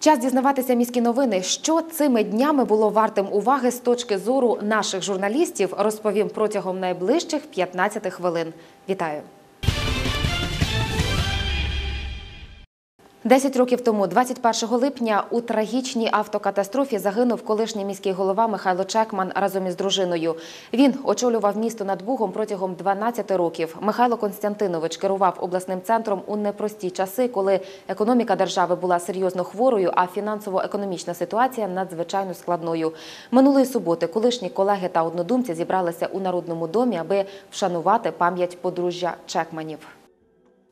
Час дізнаватися міські новини. Що цими днями було вартим уваги з точки зору наших журналістів, розповім протягом найближчих 15 хвилин. Вітаю! Десять років тому, 21 липня, у трагічній автокатастрофі загинув колишній міський голова Михайло Чекман разом із дружиною. Він очолював місто над Бугом протягом 12 років. Михайло Константинович керував обласним центром у непрості часи, коли економіка держави була серйозно хворою, а фінансово-економічна ситуація надзвичайно складною. Минулої суботи колишні колеги та однодумці зібралися у народному домі, аби вшанувати пам'ять подружжя Чекманів.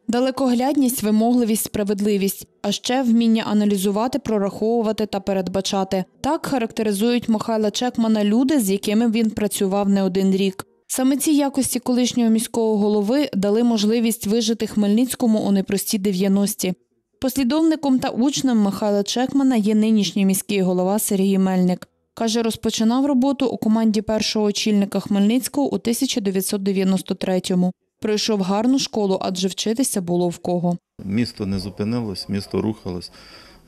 Далекоглядність, вимогливість, справедливість, а ще вміння аналізувати, прораховувати та передбачати. Так характеризують Михайла Чекмана люди, з якими він працював не один рік. Саме ці якості колишнього міського голови дали можливість вижити Хмельницькому у непрості 90-ті. Послідовником та учнем Михайла Чекмана є нинішній міський голова Сергій Мельник. Каже, розпочинав роботу у команді першого очільника Хмельницького у 1993-му. Пройшов гарну школу, адже вчитися було в кого. Місто не зупинилось, місто рухалось.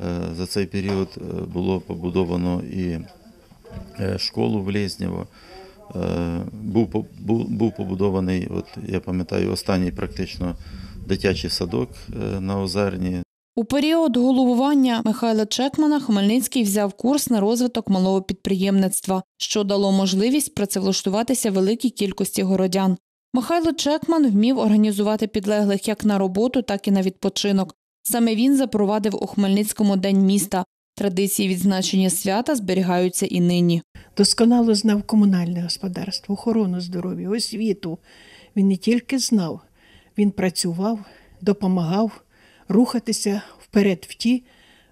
Е, За цей період е, було побудовано і е, школу в Лєзнєво. Був, був, був побудований, от я пам'ятаю, останній практично дитячий садок на Озерні. У період головування Михайла Чекмана Хмельницький взяв курс на розвиток малого підприємництва, що дало можливість працевлаштуватися великій кількості городян. Михайло Чекман вмів організувати підлеглих як на роботу, так і на відпочинок. Саме він запровадив у Хмельницькому день міста. Традиції відзначення свята зберігаються і нині. досконало знав комунальне господарство, охорону здоров'я, освіту. Він не тільки знав, він працював, допомагав рухатися вперед в ті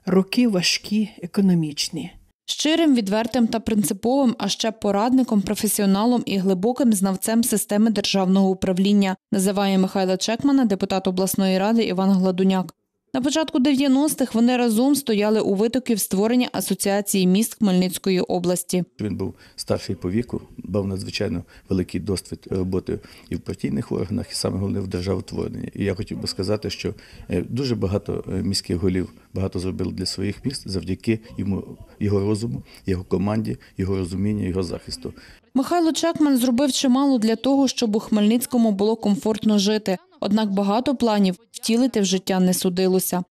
роки важкі економічні. Щирим, відвертим та принциповим, а ще порадником, професіоналом і глибоким знавцем системи державного управління, називає Михайла Чекмана депутат обласної ради Іван Гладуняк. На початку 90-х вони разом стояли у витоків створення Асоціації міст Хмельницької області. Він був старший по віку, мав надзвичайно великий досвід роботи і в партійних органах, і саме головне в державотворенні. І я хотів би сказати, що е, дуже багато е, міських голів багато зробили для своїх міст завдяки йому, його розуму, його команді, його розумінню, його захисту. Михайло Чекман зробив чимало для того, щоб у Хмельницькому було комфортно жити. Однак багато планів втілити в життя не судилося.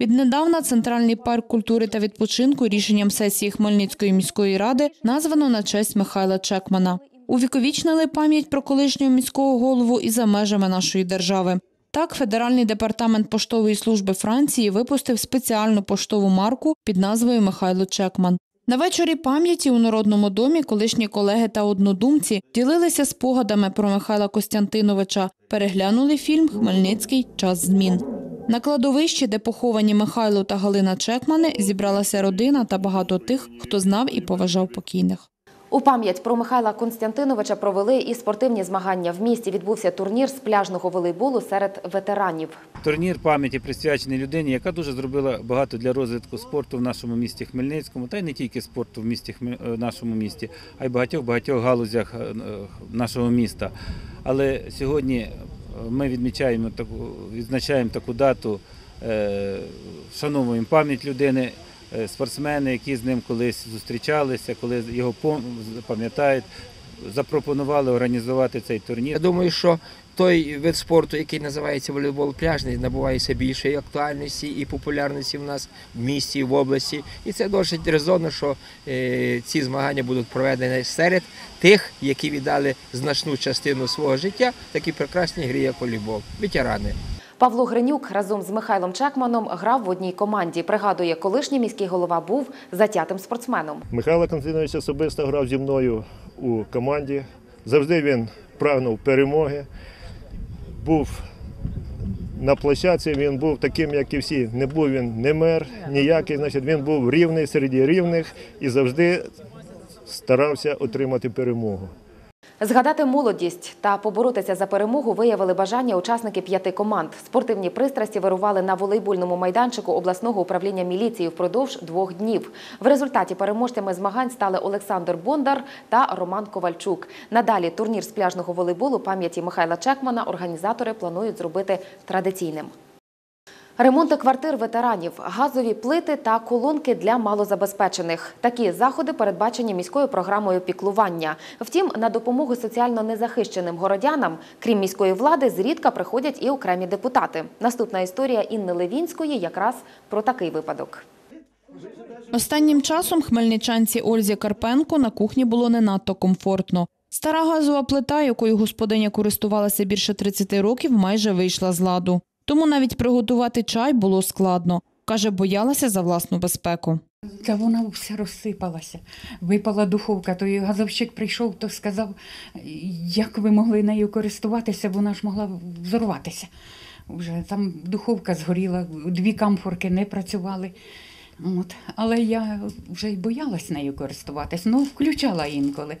Віднедавна Центральний парк культури та відпочинку рішенням сесії Хмельницької міської ради названо на честь Михайла Чекмана. Увіковічнили пам'ять про колишнього міського голову і за межами нашої держави. Так, Федеральний департамент поштової служби Франції випустив спеціальну поштову марку під назвою Михайло Чекман. На вечорі пам'яті у Народному домі колишні колеги та однодумці ділилися спогадами про Михайла Костянтиновича, переглянули фільм Хмельницький час змін. На кладовищі, де поховані Михайло та Галина Чекмани, зібралася родина та багато тих, хто знав і поважав покійних. У пам'ять про Михайла Константиновича провели і спортивні змагання. В місті відбувся турнір з пляжного волейболу серед ветеранів. Турнір пам'яті присвячений людині, яка дуже зробила багато для розвитку спорту в нашому місті Хмельницькому, та й не тільки спорту в місті е, нашому місті, а й багатьох багатьох галузях е, е, нашого міста. Але сьогодні ми відмічаємо таку, відзначаємо таку дату, вшановуємо пам'ять людини, спортсмени, які з ним колись зустрічалися, коли його пам'ятають, запропонували організувати цей турнір. Я думаю, що той вид спорту, який називається волейбол пляжний, набуває все більшої актуальності і популярності в нас в місті, в області. І це досить резонно, що е, ці змагання будуть проведені серед тих, які віддали значну частину свого життя такій прекрасній грі, як волейбол. Ветерани. Павло Гринюк разом з Михайлом Чекманом грав в одній команді. Пригадує, колишній міський голова був затятим спортсменом. Михайло Константинович особисто грав зі мною у команді. Завжди він прагнув перемоги. Був на площадці, він був таким, як і всі. Не був він не мер, ніякий. Значить, він був рівний серед рівних і завжди старався отримати перемогу. Згадати молодість та поборотися за перемогу виявили бажання учасники п'яти команд. Спортивні пристрасті вирували на волейбольному майданчику обласного управління міліції впродовж двох днів. В результаті переможцями змагань стали Олександр Бондар та Роман Ковальчук. Надалі турнір з пляжного волейболу пам'яті Михайла Чекмана організатори планують зробити традиційним. Ремонти квартир ветеранів, газові плити та колонки для малозабезпечених. Такі заходи передбачені міською програмою піклування. Втім, на допомогу соціально незахищеним городянам, крім міської влади, зрідка приходять і окремі депутати. Наступна історія Інни Левінської якраз про такий випадок. Останнім часом хмельничанці Ользі Карпенко на кухні було не надто комфортно. Стара газова плита, якою господиня користувалася більше 30 років, майже вийшла з ладу. Тому навіть приготувати чай було складно. Каже, боялася за власну безпеку. Та вона вся розсипалася. Випала духовка, той газовщик прийшов, то сказав, як ви могли нею користуватися, вона ж могла взорватися. Вже там духовка згоріла, дві камфорки не працювали. От. Але я вже й боялась нею користуватись, ну включала інколи.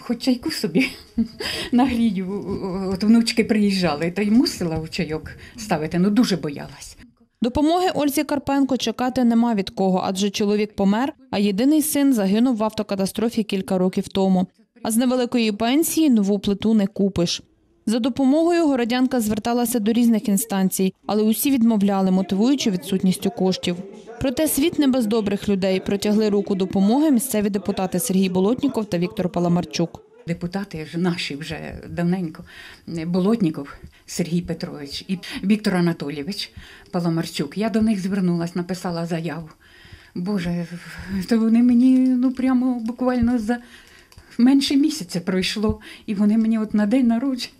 Хоч чайку собі нагрію, от внучки приїжджали, то й мусила в чайок ставити, ну дуже боялась. Допомоги Ользі Карпенко чекати нема від кого, адже чоловік помер, а єдиний син загинув в автокатастрофі кілька років тому. А з невеликої пенсії нову плиту не купиш. За допомогою городянка зверталася до різних інстанцій, але усі відмовляли, мотивуючи відсутністю коштів. Проте світ не без добрих людей протягли руку допомоги місцеві депутати Сергій Болотніков та Віктор Паламарчук. Депутати ж наші вже давненько Болотніков Сергій Петрович і Віктор Анатолійович Паламарчук. Я до них звернулась, написала заяву. Боже, то вони мені ну прямо буквально за менше місяця пройшло, і вони мені от на день народження.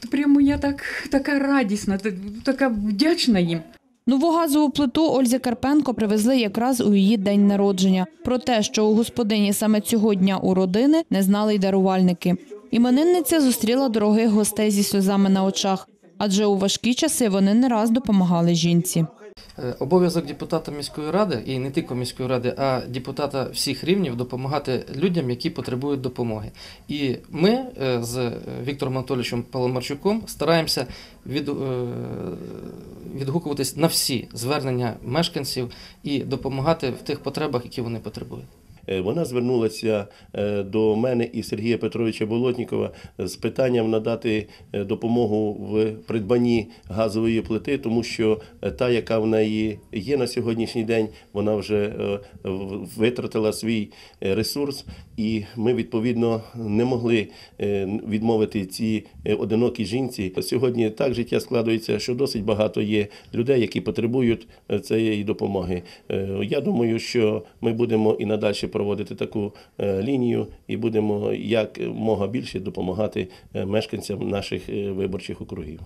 То прямо я так така радісна, така вдячна їм. Нову газову плиту Ользі Карпенко привезли якраз у її день народження. Про те, що у господині саме цього дня у родини, не знали й дарувальники. Іменинниця зустріла дорогих гостей зі сльозами на очах, адже у важкі часи вони не раз допомагали жінці. Е, Обов'язок депутата міської ради і не тільки міської ради, а депутата всіх рівнів допомагати людям, які потребують допомоги. І ми е, з Віктором Анатолійовичем Паламарчуком стараємося від, е, відгукуватись на всі звернення мешканців і допомагати в тих потребах, які вони потребують. Е, Вона звернулася е, до мене і Сергія Петровича Болотнікова з питанням надати е, допомогу в придбанні газової плити, тому що та, яка в неї є на сьогоднішній день, вона вже витратила свій ресурс, і ми відповідно не могли відмовити цій е, одинокій жінці. Сьогодні так життя складується, що досить багато є людей, які потребують цієї допомоги. Я думаю, що ми будемо і надалі проводити таку е, лінію і будемо як мога більше допомагати е, мешканцям наших е, виборчих округів.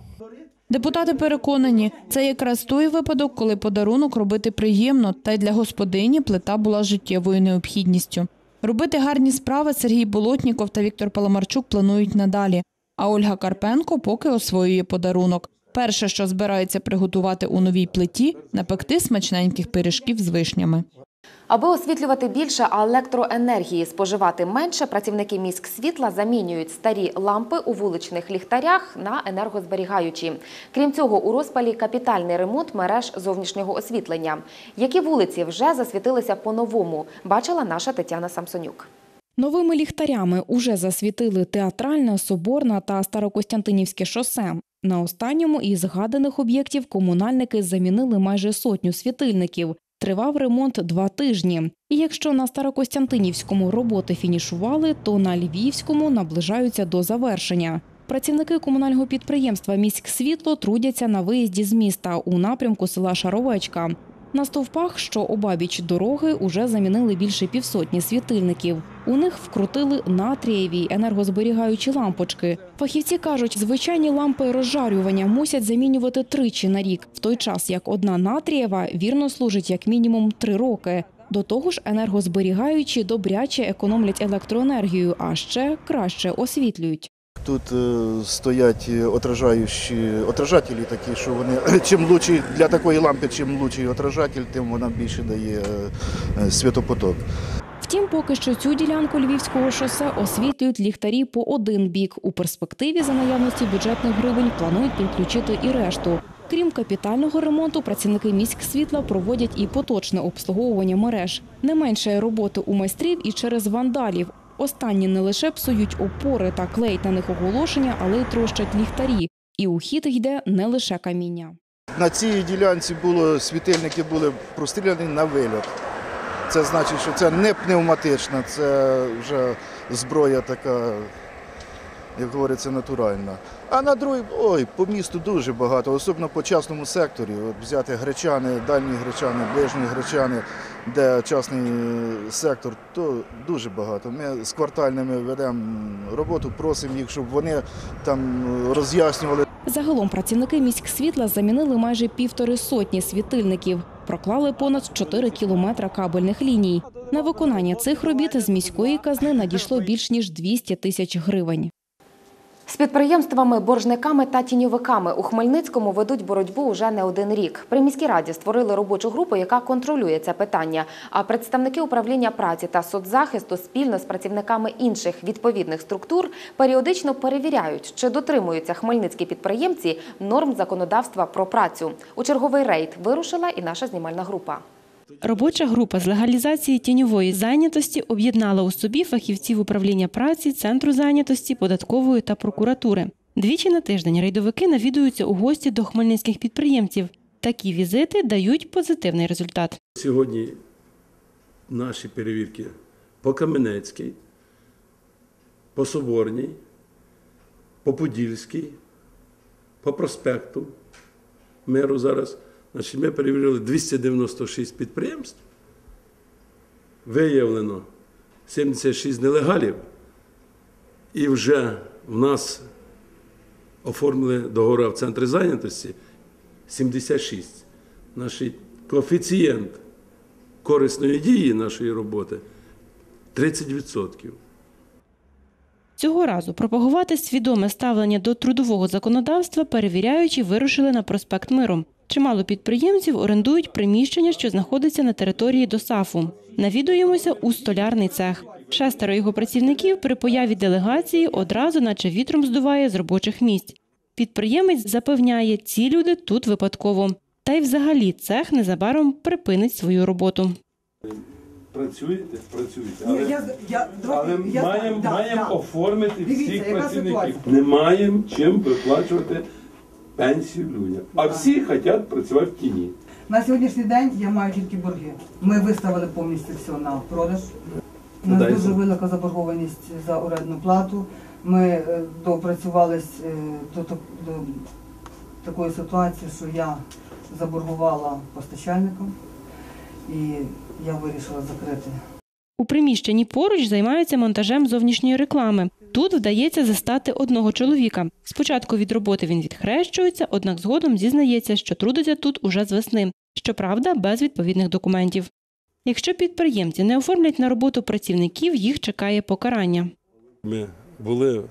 Депутати переконані, це якраз той випадок, коли подарунок робити приємно, та й для господині плита була життєвою необхідністю. Робити гарні справи Сергій Болотніков та Віктор Паламарчук планують надалі. А Ольга Карпенко поки освоює подарунок. Перше, що збирається приготувати у новій плиті, напекти смачненьких пиріжків з вишнями. Аби освітлювати більше, електроенергії споживати менше, працівники міськ світла замінюють старі лампи у вуличних ліхтарях на енергозберігаючі. Крім цього, у розпалі капітальний ремонт мереж зовнішнього освітлення. Які вулиці вже засвітилися по-новому, бачила наша Тетяна Самсонюк. Новими ліхтарями уже засвітили театральне, соборна та Старокостянтинівське шосе. На останньому із згаданих об'єктів комунальники замінили майже сотню світильників. Тривав ремонт два тижні. І якщо на Старокостянтинівському роботи фінішували, то на Львівському наближаються до завершення. Працівники комунального підприємства «Міськсвітло» трудяться на виїзді з міста у напрямку села Шаровечка. На стовпах, що обабіч дороги, уже замінили більше півсотні світильників. У них вкрутили натрієві енергозберігаючі лампочки. Фахівці кажуть, звичайні лампи розжарювання мусять замінювати тричі на рік, в той час як одна натрієва вірно служить як мінімум три роки. До того ж, енергозберігаючі добряче економлять електроенергію, а ще краще освітлюють. Тут е, стоять е, отражаючі, отражателі такі, що вони чим лучший для такої лампи, чим лучший отражатель, тим вона більше дає е, світопоток. Втім, поки що цю ділянку львівського шосе освітлюють ліхтарі по один бік. У перспективі за наявності бюджетних гривень планують підключити і решту. Крім капітального ремонту, працівники міськ світла проводять і поточне обслуговування мереж. Не менше роботи у майстрів і через вандалів. Останні не лише псують опори та клеють на них оголошення, але й трощать ліхтарі. І у хід йде не лише каміння. На цій ділянці було світильники були простріляні на вильот. Це значить, що це не пневматична, це вже зброя така, як говориться, натуральна. А на другій, ой, по місту дуже багато, особливо по частному секторі. От взяти гречани, дальні гречани, ближні гречани, де частний сектор, то дуже багато. Ми з квартальними ведемо роботу, просимо їх, щоб вони там роз'яснювали. Загалом працівники міськсвітла замінили майже півтори сотні світильників, проклали понад 4 кілометра кабельних ліній. На виконання цих робіт з міської казни надійшло більш ніж 200 тисяч гривень. З підприємствами, боржниками та тіньовиками у Хмельницькому ведуть боротьбу уже не один рік. При міській раді створили робочу групу, яка контролює це питання. А представники управління праці та соцзахисту спільно з працівниками інших відповідних структур періодично перевіряють, чи дотримуються хмельницькі підприємці норм законодавства про працю. У черговий рейд вирушила і наша знімальна група. Робоча група з легалізації тіньової зайнятості об'єднала у собі фахівців управління праці, центру зайнятості, податкової та прокуратури. Двічі на тиждень рейдовики навідуються у гості до хмельницьких підприємців. Такі візити дають позитивний результат. Сьогодні наші перевірки по Каменецькій, по Соборній, по Подільській, по проспекту меру зараз. Значить, ми перевірили 296 підприємств. Виявлено 76 нелегалів. І вже в нас оформили договори в центрі зайнятості 76. Наш коефіцієнт корисної дії нашої роботи 30%. Цього разу пропагувати свідоме ставлення до трудового законодавства перевіряючи вирушили на проспект Миру. Чимало підприємців орендують приміщення, що знаходиться на території ДОСАФу. Навідуємося у столярний цех. Шестеро його працівників при появі делегації одразу, наче вітром здуває з робочих місць. Підприємець запевняє, ці люди тут випадково. Та й взагалі цех незабаром припинить свою роботу. Працюєте? Працюєте. Ні, Але, я, я, але я, маємо, да, маємо да. оформити Дивіться, всіх працівників. Не маємо чим виплачувати пенсію людям. А всі хочуть працювати в тіні. На сьогоднішній день я маю тільки борги. Ми виставили повністю все на продаж. У нас Дай дуже велика заборгованість за орендну плату. Ми е, допрацювались е, до, так- до такої ситуації, що я заборгувала постачальникам і я вирішила закрити У приміщенні поруч займаються монтажем зовнішньої реклами. Тут вдається застати одного чоловіка. Спочатку від роботи він відхрещується, однак згодом зізнається, що трудиться тут уже з весни. Щоправда, без відповідних документів. Якщо підприємці не оформлять на роботу працівників, їх чекає покарання. Ми були е,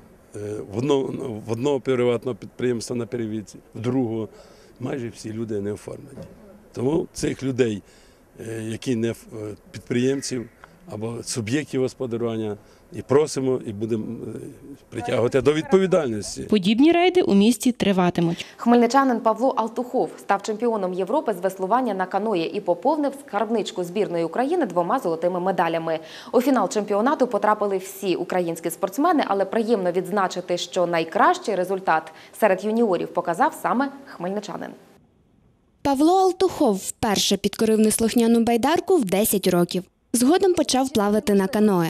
в одного, в одного приватного підприємства на перевірці, в другого. Майже всі люди не оформлені. Тому цих людей, е, які не е, підприємців або суб'єктів господарювання, і просимо, і будемо е, притягувати до відповідальності. Подібні рейди у місті триватимуть. Хмельничанин Павло Алтухов став чемпіоном Європи з веслування на каної і поповнив скарбничку збірної України двома золотими медалями. У фінал чемпіонату потрапили всі українські спортсмени, але приємно відзначити, що найкращий результат серед юніорів показав саме хмельничанин. Павло Алтухов вперше підкорив неслухняну байдарку в 10 років. Згодом почав плавати на каное.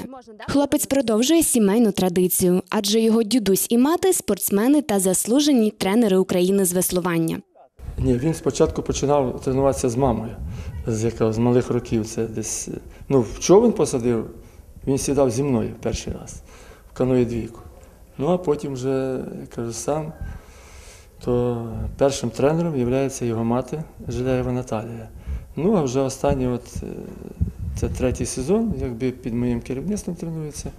Хлопець продовжує сімейну традицію, адже його дідусь і мати спортсмени та заслужені тренери України з веслування. Ні, він спочатку починав тренуватися з мамою, з якого з малих років. Це десь ну в човен посадив, він сідав зі мною перший раз в каної двійку. Ну а потім вже я кажу сам, то першим тренером є його мати Жиляєва Наталія. Ну а вже останній, от е, це третій сезон, якби під моїм керівництвом тренується.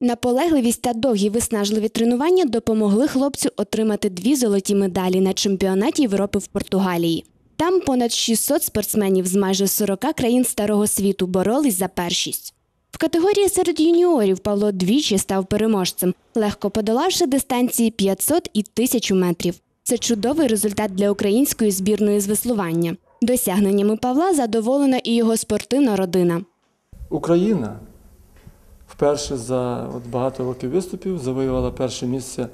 Наполегливість та довгі виснажливі тренування допомогли хлопцю отримати дві золоті медалі на чемпіонаті Європи в Португалії. Там понад 600 спортсменів з майже 40 країн старого світу боролись за першість. В категорії серед юніорів Павло двічі став переможцем, легко подолавши дистанції 500 і 1000 метрів. Це чудовий результат для української збірної з веслування. Досягненнями Павла задоволена і його спортивна родина. Україна вперше за от багато років виступів завоювала перше місце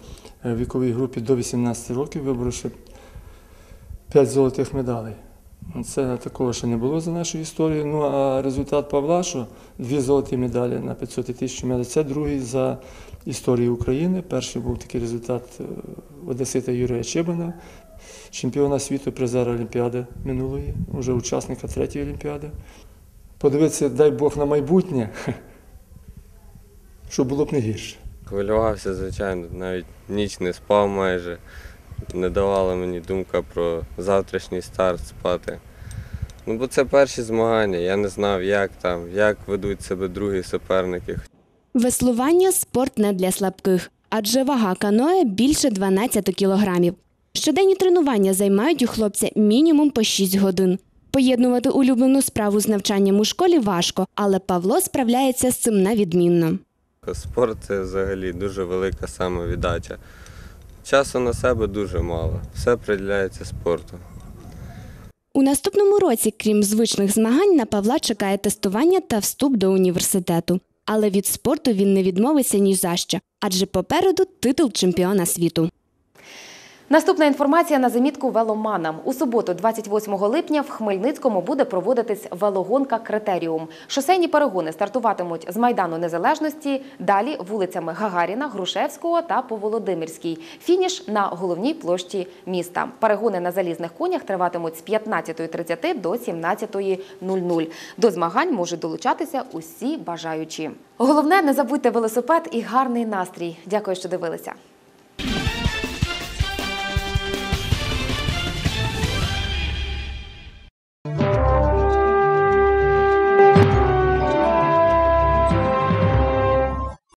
в віковій групі до 18 років, виборовши П'ять золотих медалей. Це такого ще не було за нашу історію. Ну а результат Павла, що дві золоті медалі на 500 і 1000 медалей, це другий за історію України. Перший був такий результат е, Одесита Юрія Чебана, чемпіона світу, призера Олімпіади минулої, вже учасника третьої Олімпіади. Подивитися, дай Бог на майбутнє, щоб було б не гірше. Хвилювався, звичайно, навіть ніч не спав майже. Не давала мені думка про завтрашній старт спати. Ну, бо це перші змагання, я не знав, як там, як ведуть себе другі суперники. Веслування спорт не для слабких, адже вага каное більше 12 кілограмів. Щоденні тренування займають у хлопця мінімум по 6 годин. Поєднувати улюблену справу з навчанням у школі важко, але Павло справляється з цим на відмінно. Спорт це взагалі дуже велика самовіддача. Часу на себе дуже мало. Все приділяється спорту. У наступному році, крім звичних змагань, на Павла чекає тестування та вступ до університету. Але від спорту він не відмовиться ні за що, адже попереду титул чемпіона світу. Наступна інформація на замітку веломанам. У суботу, 28 липня, в Хмельницькому буде проводитись велогонка Критеріум. Шосейні перегони стартуватимуть з Майдану Незалежності, далі вулицями Гагаріна, Грушевського та по Володимирській. Фініш на головній площі міста. Перегони на залізних конях триватимуть з 15.30 до 17.00. До змагань можуть долучатися усі бажаючі. Головне, не забудьте велосипед і гарний настрій. Дякую, що дивилися.